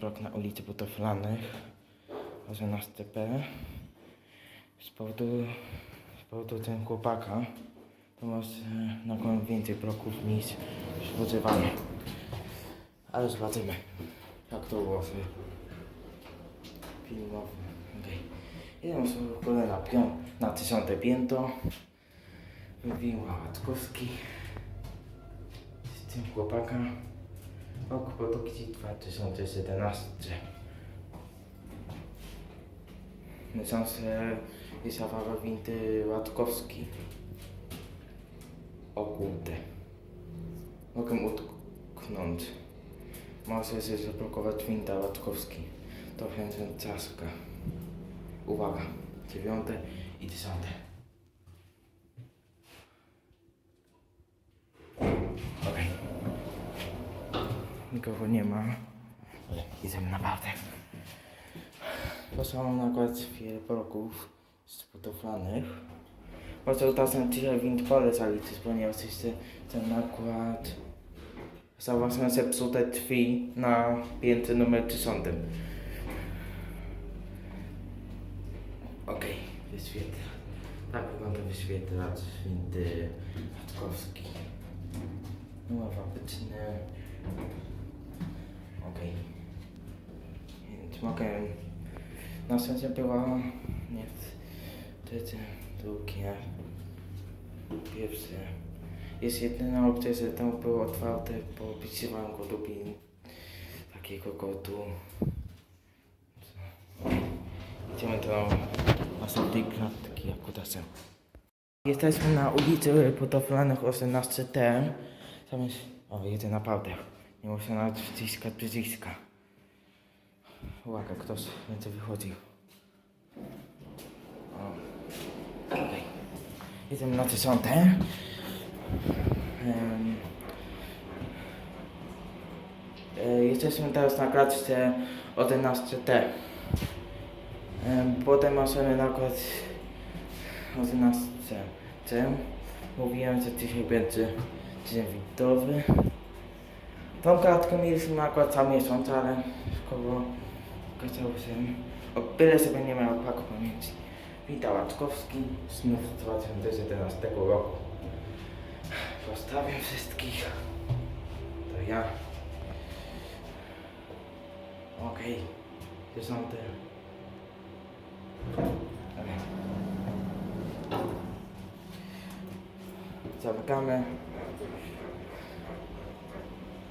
blok na ulicy Budowlanych. 18P. Z powodu, z powodu ten chłopaka, e, nagrywam więcej bloków niż spodziewano. Ale zobaczymy, jak to było sobie filmowe. Okay. Idę sobie w na, pią- na tysiąte piętro. Wywiła Łatkowski z tym chłopaka. Rok produkcji 2017. Miesiąc e, jest awaria windy Łatkowski. O kurde. Mogę utknąć. Może się zablokować winda Łatkowski. To więc czaska. Uwaga. Dziewiąte i dziesiąte. Okej. Nikogo nie ma. Idziemy naprawdę. Posłałem na przykład wiele bloków zbudowanych. Może czasem dzisiaj wind polecali, ponieważ jeszcze ten nakład zauważyłem zepsute drzwi na piętrze numer 10. Okej, wyświetla. Tak wygląda wyświetlacz windy Matkowski. Numer fabryczny. Więc mogę... Na sensie była... Nie trzecie, drugie, pierwsze. Jest jedyna opcja, że tam było otwarte, bo pisywałem go do pin takiego kodu. Idziemy do następnej klatki, jak uda Jesteśmy na ulicy Budowlanych 18T. Tam jest... O, jedzie naprawdę. Nie muszę nawet wciskać przyciska. Uwaga, ktoś będzie wychodził. O. Okej. Jedziemy na dziesiąte. Um, e, jesteśmy teraz na klatce 11T. Em, Potem możemy nagrać 11C. Mówiłem, że dzisiaj będzie dzień widowy. Tą klatkę mieliśmy nagrać cały miesiąc, ale szkoło okazało się, o byle sobie nie miał paku pamięci. Witam Łaczkowski, znów z 2011 roku. Pozdrawiam wszystkich. To ja. Okej. Okay. Dziesiąty. Okay. Zamykamy.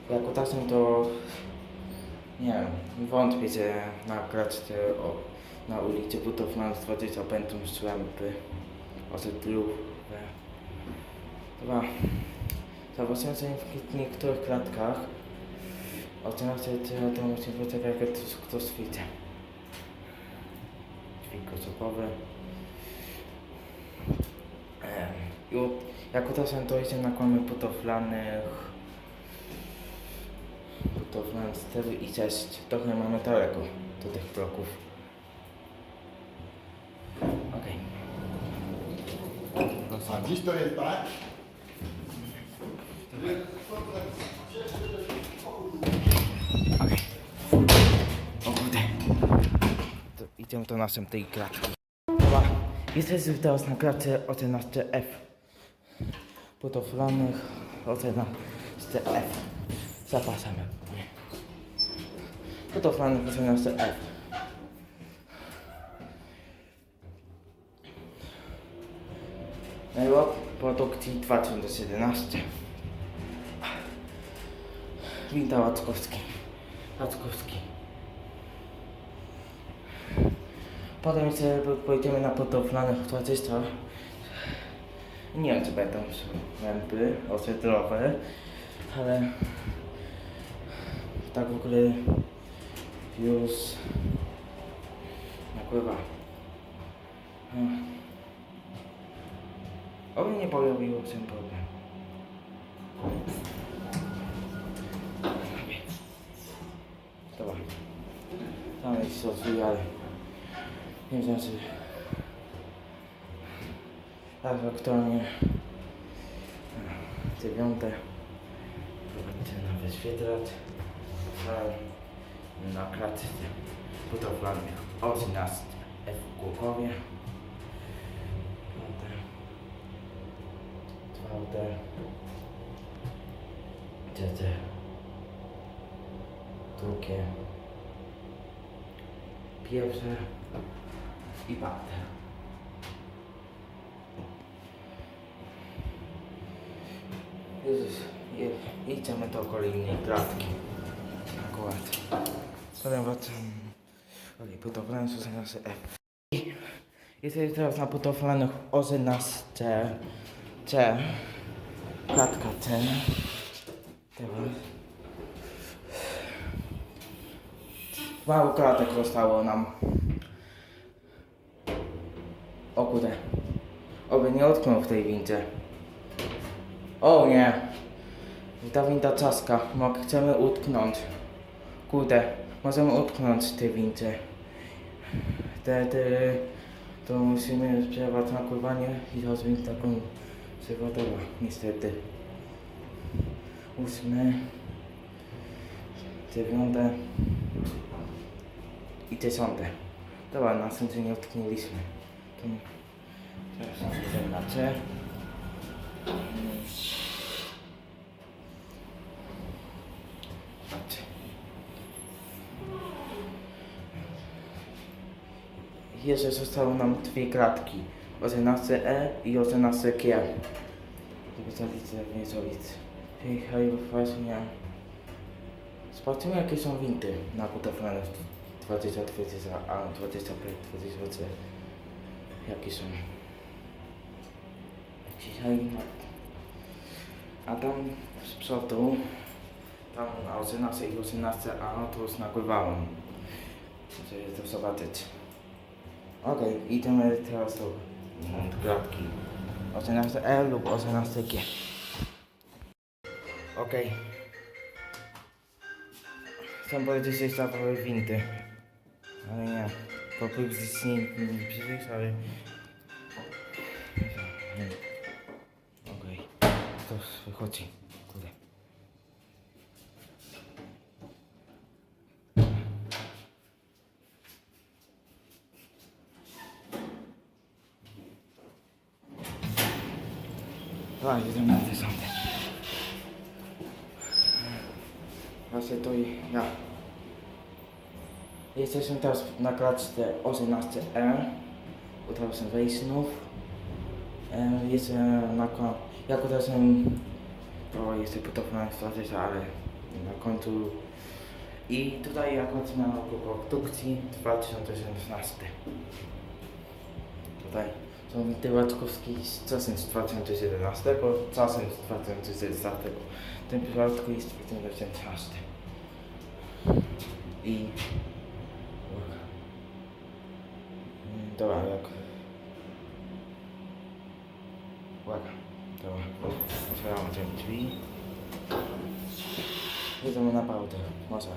Jak utasem to nie wiem, wątpię, że nagrać te o, na ulicy Budowlanych 20 będą słępy osiedlówne. Chyba zobaczymy sobie w niektórych klatkach. Ocena się, to musi tak jak to, kto świcie. Dźwig osobowy. Em, i u- Jak utasem to idzie nakłamy budowlanych budowlanych 4 i 6. Trochę mamy daleko do tych bloków. Okej. A dziś to jest tak? Okej. O kurde. To idziemy do następnej klatki. Dobra. Jesteśmy teraz na klatce 11F. Budowlanych 11F. Zapraszamy. Budowlanych 11F. Rok produkcji 2017. Witam Łackowski. Łackowski. Potem sobie pojedziemy na budowlanych 20. Nie wiem, czy będą lampy oświetlowe, ale tak w ogóle już napływa. Oby nie pojawiło się problem. Dobra. Tam jest coś, ale nie wiem, czy... Tak, aktualnie dziewiąte Zobaczcie na wyświetlacz. Na klatce budowlanej 18 F w Głogowie. Czwarte. Trzecie. Drugie. Pierwsze. I piąte. Jezus, je- idziemy do kolejnej klatki. Akurat. Potem wracam. Olej, budowlane są zaraz F. I Jesteśmy teraz na budowlanych 18 C. Klatka C. Teraz. Mało klatek zostało nam. O kurde. Oby nie utknął w tej windzie. O nie. Ta winda czaska. Mok, chcemy utknąć. Kurde. Możemy utknąć w tej. Wtedy to musimy przerwać na pływanie i rozbić taką przewodową. Niestety. Ósme. Dziewiąte. I dziesiąte. Dobra, następnie nie utknęliśmy. To teraz idziemy na C. Jeszcze zostały nam dwie klatki. 18E i 18G. Wiecowice, Wiecowice. Hej, właśnie. Zobaczymy jakie są windy na budowlane 20, 20, a 25, 20, jakie są. Dzisiaj a tam z przodu, tam na 18 i 18 a to już nagrywałem. Żeby to zobaczyć. Okej, idziemy teraz do klatki. 18E lub 18G. Okej. Chcę powiedzieć, że jest zabawy windy. Ale nie. Po publicznie nie przyjdziesz, ale... Okej. To wychodzi. Kurde. はい自分なんでしょうねといが Jesteśmy teraz na klatce 18M. Udało się wejść znów. Jestem na końcu. Jako teraz to jestem potopiony stracić, ale na końcu. I tutaj akurat na produkcji 2016. Tutaj są Tyłaczkowski z czasem z 2017, czasem z 2016. W tym przypadku jest 2016. I... Mm, Dobra, jak... Łaga. Dobra, otwieramy te drzwi. Jedziemy na pałdę. Może.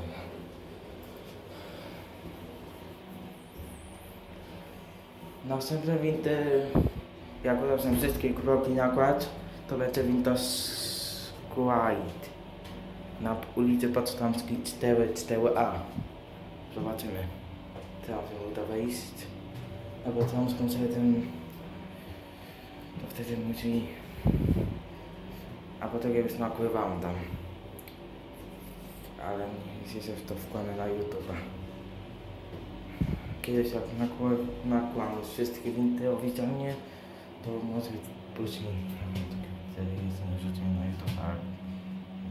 Następne windy, jak się wszystkie kroki nakład, to będzie winda Squide na ulicy Potsdamskiej 4, 4A. Zobaczymy. Teraz się uda wejść. Na Potsdamską sobie ten... To wtedy musi... A potem już nakrywałem tam. Ale nie się w to wkładam na YouTube. Kiedyś jak nakłam, nakłam windy oficjalnie, to może później wtedy jestem rzuciłem na YouTube, ale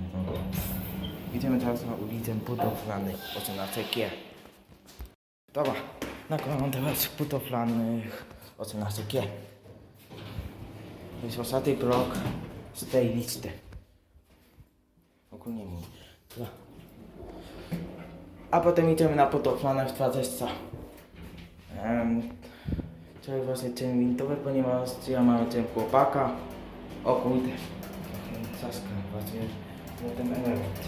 nie dobra. Idziemy teraz na ulicę budowlanych 18 G. Dobra, nakładam teraz budowlanych 18 G. To jest ostatni blok z tej listy. Ogólnie mi. A potem idziemy na budowlanych 20. To jest właśnie dzień windowy, ponieważ ja mam dzień chłopaka. O kurde. Saska właśnie na ten element.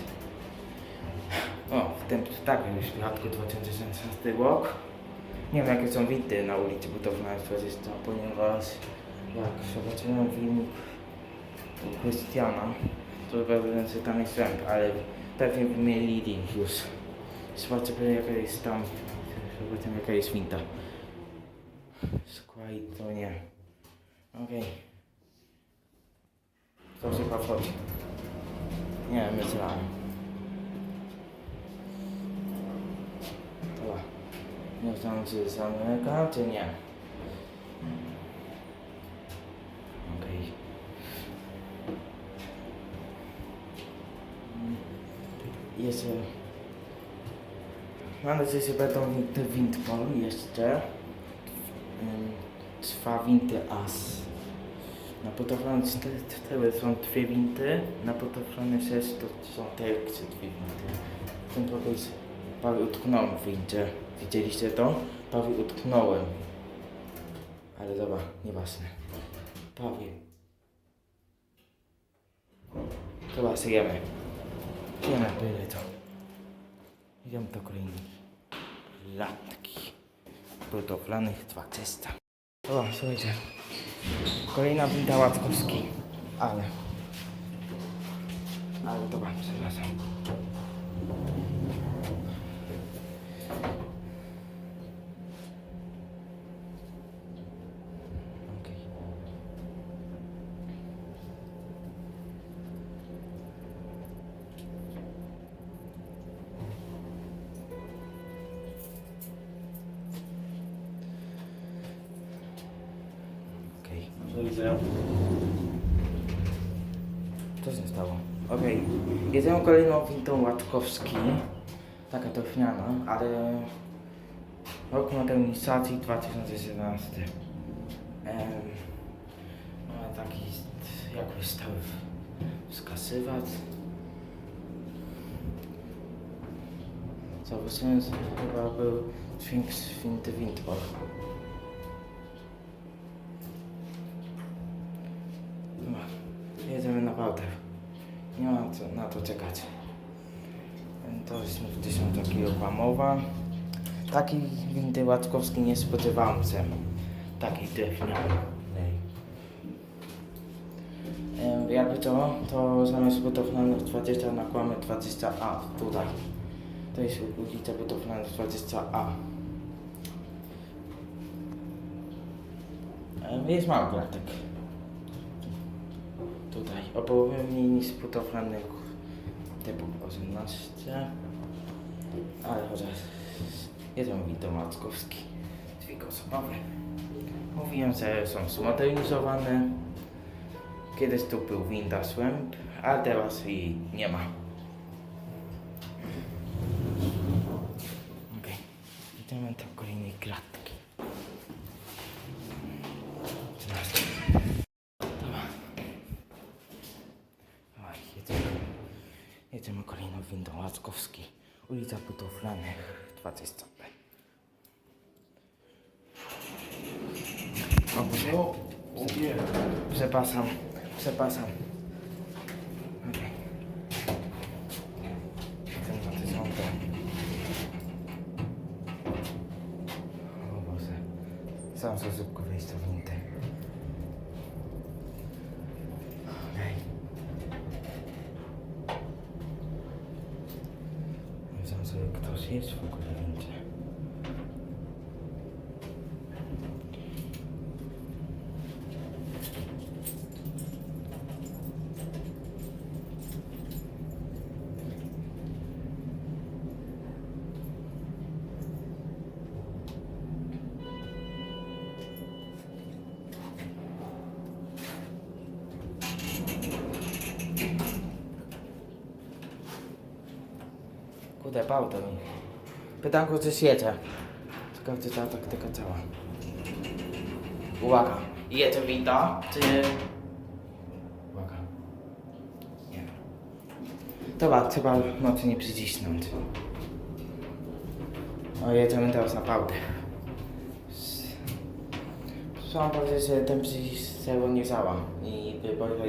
O, w tym tak w przypadku 2016 rok. Nie wiem jakie są windy na ulicy Budowlanej 20, ponieważ jak zobaczyłem filmik Krystiana, to pewnie że tam jest ręk, ale pewnie wymienili już. Zobaczę jaka jest tam, zobaczymy jaka jest winta. Skłaj to nie. Okej. To się chyba wchodzi. Nie, myślałem. Dobra. Nie wiem, czy zamyka, czy nie. Okej. Jeszcze... Mam nadzieję, że będą te windpoly jeszcze. Trwa winty as. Na potofronie cztery są dwie winty, na potofronie 6 to są też dwie winty. Ten pokaz prawie utknąłem w windzie. Widzieliście to? Prawie utknąłem. Ale dobra, nieważne. Prawie. Chyba syjemy. Idziemy, byle to. Idziemy do kolejnej klatki. Budowlanych 20. O, słuchajcie. Kolejna winda Łatkowski. Ale. Ale dobra, przepraszam. Wintą Łatkowski. Taka to śmiana, ale rok modernizacji 2017. Em, mamy taki jakby stały wskazywać. Co wysłałem chyba był Sphinx Winty Windball. Chyba. Jedziemy naprawdę. Nie ma co, na to czekać. To jest 1000 kilogramowa. Takiej windy Łatkowskiej nie spodziewałem się. Takiej. Em, Jakby to, to zamiast budowlanych 20 nakłamy 20A tutaj. To jest ulica budowlana 20A. Em, Jest mały klatek. Tutaj. O połowę mniej niż budowlanych typu 18. Ale chociaż jeden widzą Mackowski. Dwuosobowy. Mówiłem, że są zmodernizowane. Kiedyś tu był winda Swamp, a teraz jej nie ma. Okej. Idziemy do kolejnej klatki. Teraz. Dobra. Dawaj, jedziemy. Jedziemy kolejną windą Łackowski. Ulica Budowlanych 20 B. O, Boże. O, o nie. Przepraszam, przepraszam. Okej. Ten dwa tysiące. O Boże. Sam za szybko wejść do windy. Okej. Nie wiem, sobie ktoś jest w ogóle bał to mi. Pytanko, czy jedzie. Ciekawe, czy ta taktyka cała. Uwaga. Jedzie winda, czy... Uwaga. Nie. Dobra, trzeba mocniej przycisnąć. O, jedziemy teraz naprawdę. Chciałam powiedzieć, że ten przycisk nie działa i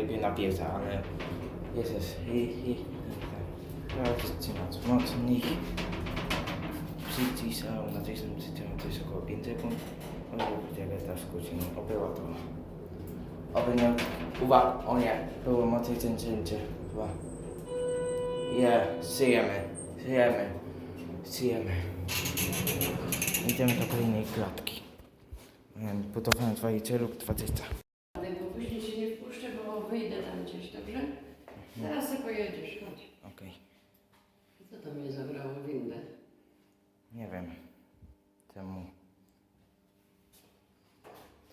by na pieza, ale jest, jest. I, i, Trzeba przytrzymać mocniej. Przycisnął na 10 przytrzymał coś około 5 sekund. No i jak jest ta skrócenie. Obyła to. Oby nie... Uwaga! O nie! Było mocniej cięcie. Dwa. Je, syjemy. Syjemy. Syjemy. Idziemy do kolejnej klatki. Em, Budowanie 20 lub 20. Ale bo później się nie wpuszczę, bo wyjdę tam gdzieś, dobrze? Teraz sobie pojedziesz, chodź. To mnie zabrało windę? Nie wiem. Czemu.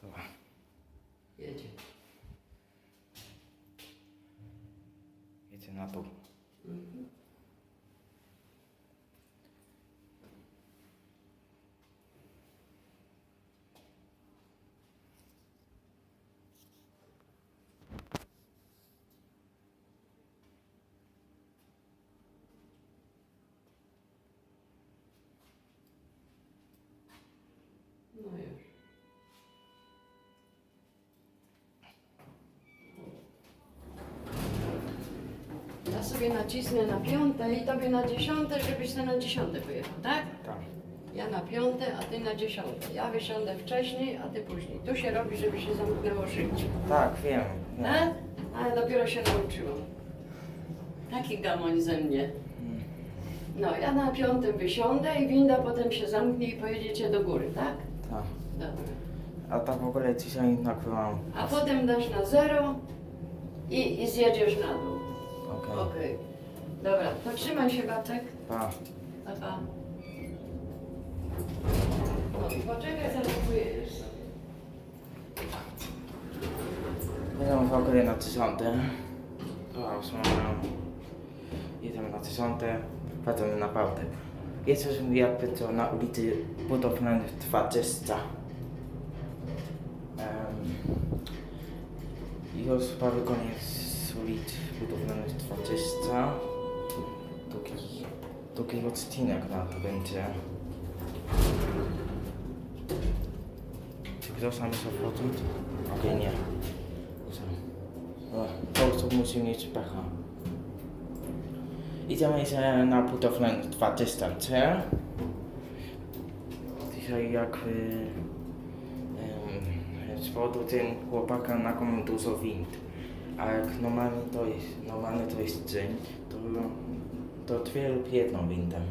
Dobra. Jedzie. Jedzie na dół. No już. Ja sobie nacisnę na piąte i tobie na dziesiąte, żebyś ty na dziesiąte pojechał, tak? Tam. Ja na piąte, a ty na dziesiąte. Ja wysiądę wcześniej, a ty później. Tu się robi, żeby się zamknęło szybciej. Tak, wiem. wiem. Tak? Ale dopiero się nauczyłam. Taki gamoń ze mnie. No, ja na piątym wysiądę i winda potem się zamknie i pojedziecie do góry, tak? Tak. Dobra. A tak w ogóle dzisiaj nagrywam. A potem dasz na zero i, i zjedziesz na dół. Okej. Okej. Dobra, to trzymaj się, Bartek. Pa. Pa, pa. No i poczekaj, zaraz pojedziesz sobie. Jedziemy w ogóle na dziesiąte. O, osłaniam. Jedziemy na dziesiąte. Wracamy na piąte. Jesteśmy jakby to na ulicy budowlanej 20. Um, już prawie koniec ulicy budowlanej 20. Drugi, drugi odcinek na to będzie. Czy ktoś nam jest odwrócić? Okej, nie. O, Po prostu musi mieć pecha. Idziemy się na budowlę 20 C. Dzisiaj jakby um, z powodu tym chłopaka na dużo wind. A jak normalnie to jest, normalnie to jest dzień, to, to dwie lub jedną windę.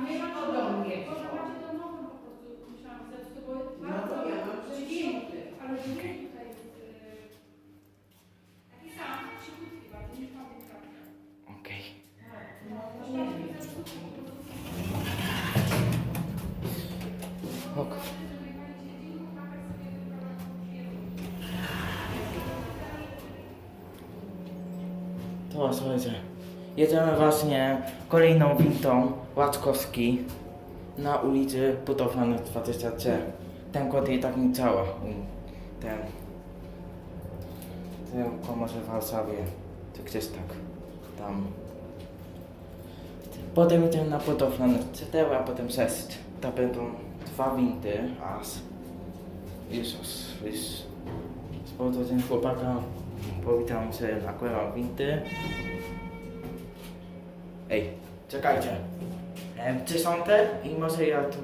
A my mamy do mnie. Może macie do nową po prostu musiałam zepsuć, bo bardzo No to ja mam cichutki, ale dźwięk tutaj jest y, taki sam, cichutki bardziej niż pamiętka. Okej. Ok. To słuchajcie, jedziemy właśnie kolejną wintą Łaczkowski na ulicy Budowlanej 20C. Ten kod i tak nie działa. Ten. Tylko może w Warszawie. To gdzieś tak. Tam. Potem idziemy na budowlaną CTL, a potem 6. To będą dwa windy, aż. Jezus, już z powodu ten chłopaka powitam się, nakładam windy. Ej, czekajcie. E, dziesiąte i może ja tu.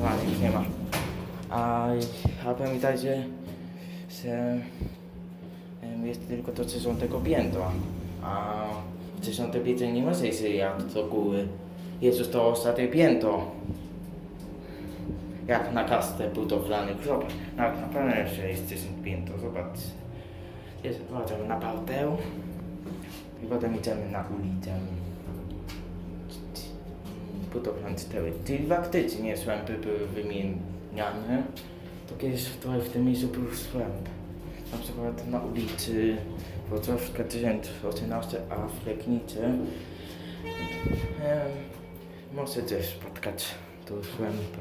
No, ich nie ma. A, a pamiętajcie, że jest tylko do dziesiątego piętra. A dziesiąte piętro nie może jadł do góry. Jest to ostatnie piętro. Jak na kastę budowlanych. Zobacz, na, na pewno jeszcze jest 10 piętro, zobacz. Jest, chodzimy na parter i potem idziemy na ulicę. Budowlane 4. Czyli faktycznie słępy były wymieniane. To kiedyś tutaj w tym miejscu był słęp. Na przykład na ulicy Wrocławska 1018, a w Legnicy em, może też spotkać tu słępy.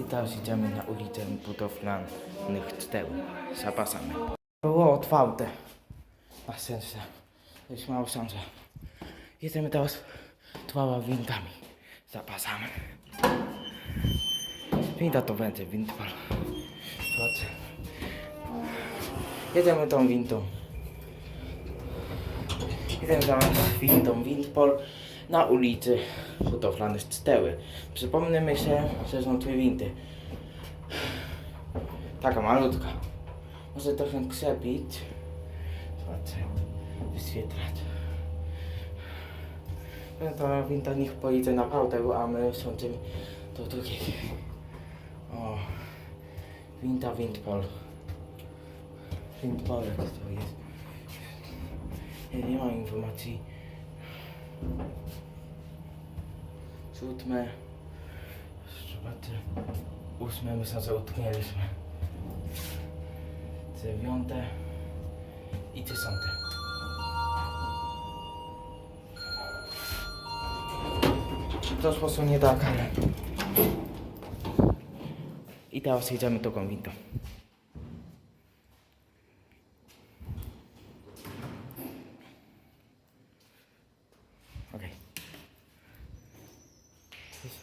I teraz idziemy na ulicę budowlanych 4. Zapraszamy. Było otwarte. Na szczęście. Jest mało szansa. Jedziemy teraz dwoma windami. Zapasamy. Winda to będzie windpal. Zobaczcie. Jedziemy tą windą. Jedziemy teraz windą windpol na ulicy budowlane z cztery. Przypomnijmy się, że są dwie windy. Taka malutka. Może trochę krzepić. Zobaczcie. Wyświetlać. To winda niech pojedzie na pałtę, a my sądzimy do drugiej. O. Winda windpol. Windpolek to jest. Ja nie mam informacji. Siódme. Zobaczcie. Ósme myślę, że utknęliśmy. Dziewiąte. I dziesiąte. To sposób nie tak, ale... I teraz jedziemy do konwintu. Okej.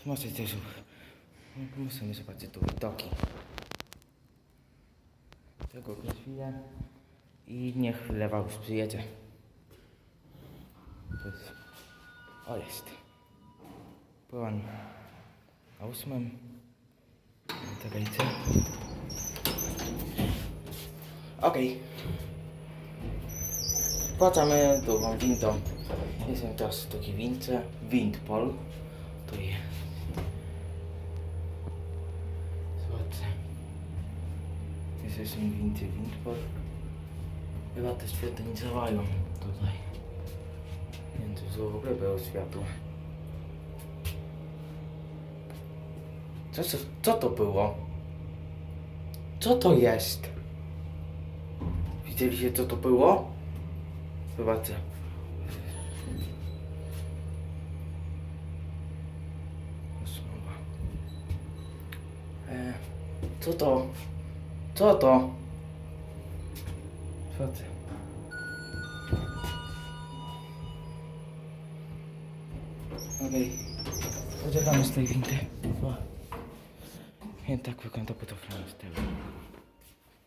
Może też... Musimy zobaczyć tu widoki. Tego chwilę. I niech lewa już przyjedzie. To jest... O, jest. Byłam na ósmym. Czekajcie. Okej. Wracamy drugą windą. Jestem teraz w takiej windce. Windpol. Tu jest. Zobaczcie. Jesteśmy w windzie Windpol. Chyba te światła nie działają tutaj. Więc w ogóle było światło. Co, co, co to było? Co to jest? Widzieliście co to było? Zobaczcie. E, co to? Co to? Zobaczcie. Okej. Poczekamy z tej windy. I tak wygląda budowlany z tyłu.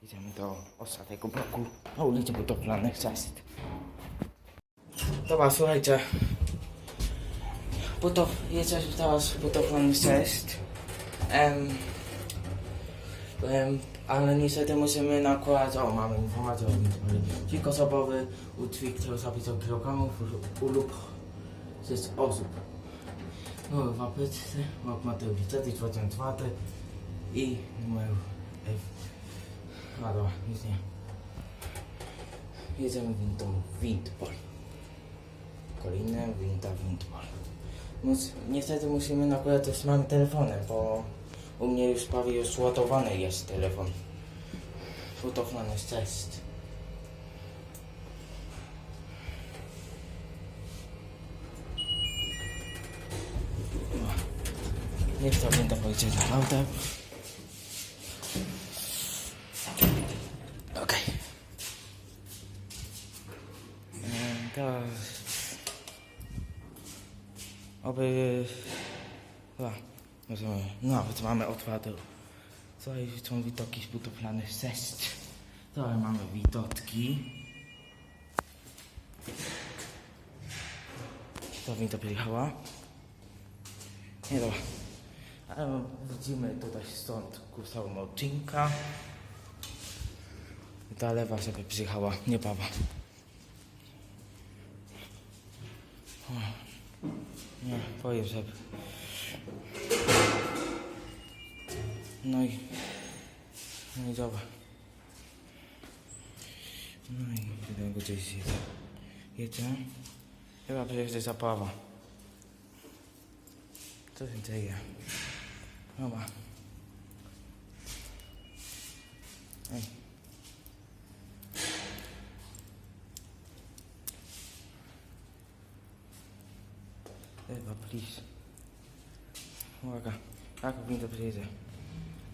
Idziemy do ostatniego bloku na ulicy budowlanych Zest. Dobra, słuchajcie. Budow... Jedziesz teraz budowlany Zest. Em, em, ale niestety musimy nakładać... O, mamy informację o tym. Dźwig osobowy, udźwig zapisał kilogramów lub z osób. No, w aptece, Mateusz Licety, 24 i numer F. A dobra, nic nie. Jedziemy windą Windpol. Kolejne winda Windpol. Mus, niestety musimy nakładać też mamy telefonem, bo u mnie już prawie już ładowany jest telefon. Budowlany jest test. Niech to winda pojedzie na autem. Nawet mamy otwarte... Tutaj są widoki z budowlany 6. Tutaj mamy widoki. To winda przyjechała. Nie dobra. Ale widzimy tutaj stąd kusałą odcinka. Ta lewa sobie przyjechała, nie. O, Nie, powiem sobie. No i... No i dobra. No i tutaj go gdzieś jedzie. Jedzie. Chyba przyjeżdża zaprawa. Co się dzieje? Dobra. Ej. Ewa, please. Uwaga. Tak powinno przyjedzie.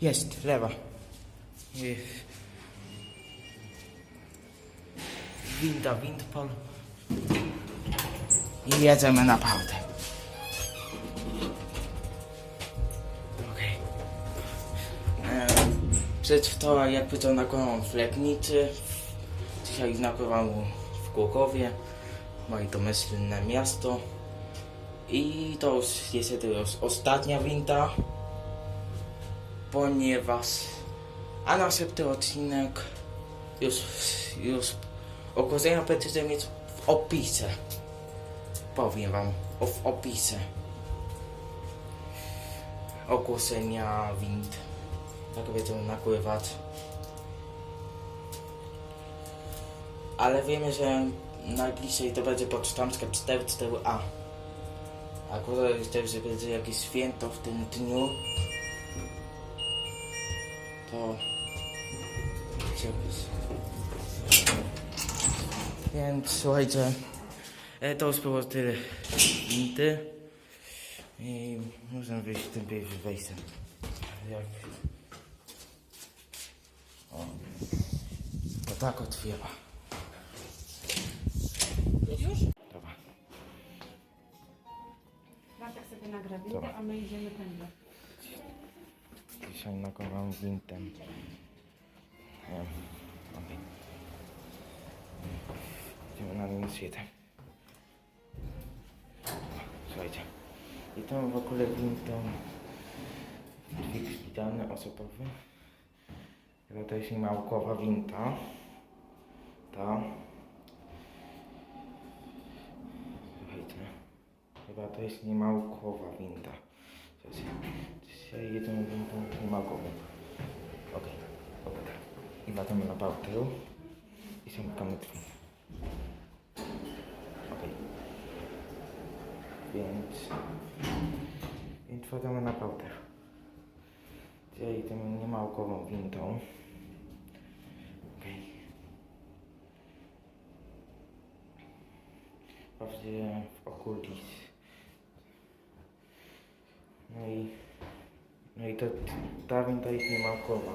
Jest, lewa. Jest. winda Windpol. I jedziemy na pałdę. Okej. Okay. Przedwczoraj jak powiedział nakładam w Legnicy. Dzisiaj nakładam w Głogowie. Moje domyślne miasto. I to już jest ostatnia winda. Ponieważ a następny odcinek już, już ogłoszenia będziecie mieć w opisie. Powiem wam o, w opisie. Ogłoszenia wind. Tak będziemy nakływać. Ale wiemy, że najbliżej to będzie pocztamska 44A. Akurat też, będzie jakieś święto w tym dniu, to chciałbyś. Więc słuchajcie, e, to już było tyle minty. I możemy wyjść tym pierwszym wejściem. Jak... O. To tak otwiera. Już? Dobra. Bartek sobie nagra windę, a my idziemy tędy. Dzisiaj nakowałem wintem. Wiem. Okej. Idziemy na minus jeden. Słuchajcie. I tam w ogóle wintą dźwig szpitalny osobowy. Chyba to jest niemałkowa winta. Ta. Słuchajcie. Chyba to jest niemałkowa winta. Dzisiaj jedziemy wintą niemałkową. Okej. Dobra. I wracamy na bałtył. I zamykamy drzwi. Okej. Więc... Więc wracamy na bałtył. Dzisiaj jedziemy niemałkową wintą. Okej. Wprawdzie w okulis. No i... No i to ta winda jest niemałkowa.